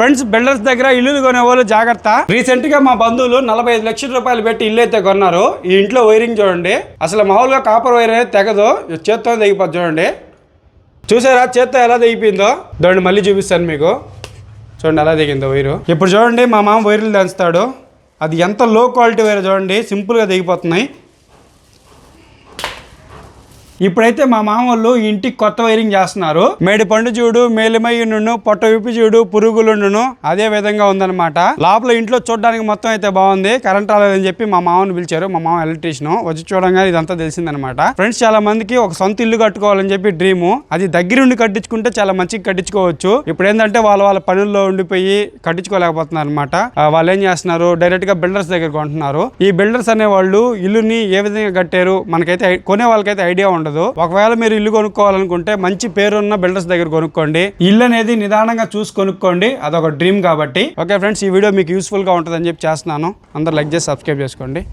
Friends builders దగ్గర ఇల్లులు కొనే వాళ్ళు జాగ్రత్త. రీసెంట్గా మా బంధువులు నలభై ఐదు లక్షల రూపాయలు పెట్టి ఇల్లు అయితే కొన్నారు. ఈ ఇంట్లో వైరింగ్ చూడండి. అసలు మామూలుగా కాపర్ వైర్ అనేది తెగదు. చేత్తో తెగిపోద్ది చూడండి. చూసారా? చేత్తో ఎలా తెగిపోయిందో? చూడండి మళ్ళీ చూపిస్తాను మీకు. చూడండి ఎలా దిగిందో వైరు ఇప్పుడు చూడండి మా మామ వైర్లు దంచుతాడు. అది ఎంత లో క్వాలిటీ వైర్ చూడండి. సింపుల్గా దిగిపోతున్నాయి ఇప్పుడైతే మా మామ వాళ్ళు ఇంటికి కొత్త వైరింగ్ చేస్తున్నారు. మేడి పండు చూడు మేలిమయ్యుండును పొట్ట విప్పి చూడు పురుగులుండును అదే విధంగా ఉందన్నమాట. లోపల ఇంట్లో చూడడానికి మొత్తం అయితే బాగుంది. కరెంట్ రాలేదని చెప్పి మా మామని పిలిచారు. మా మామ ఎలక్ట్రీషియన్. వచ్చి చూడంగానే ఇదంతా తెలిసిందనమాట ఫ్రెండ్స్ చాలా మందికి ఒక సొంత ఇల్లు కట్టుకోవాలని చెప్పి డ్రీమ్. అది దగ్గరుండి కట్టించుకుంటే చాలా మంచిగా కట్టించుకోవచ్చు. ఇప్పుడు ఏంటంటే వాళ్ళ వాళ్ళ పనుల్లో ఉండిపోయి కట్టించుకోలేకపోతున్నారు అనమాట వాళ్ళు ఏం చేస్తున్నారు? డైరెక్ట్గా బిల్డర్స్ దగ్గర కొంటున్నారు. ఈ బిల్డర్స్ అనే వాళ్ళు ఇల్లుని ఏ విధంగా కట్టారు? మనకైతే కొనే వాళ్ళకైతే ఐడియా ఉండదు. ఒకవేళ మీరు ఇల్లు కొనుక్కోవాలనుకుంటే మంచి పేరున్న బిల్డర్స్ దగ్గర కొనుక్కోండి. ఇల్లు అనేది నిదానంగా చూసి కొనుక్కోండి. అదొక డ్రీమ్ కాబట్టి. ఓకే ఫ్రెండ్స్ ఈ వీడియో మీకు యూస్ఫుల్గా ఉంటుందని చెప్పి చేస్తున్నాను. అందరు లైక్ చేసి సబ్స్క్రైబ్ చేసుకోండి.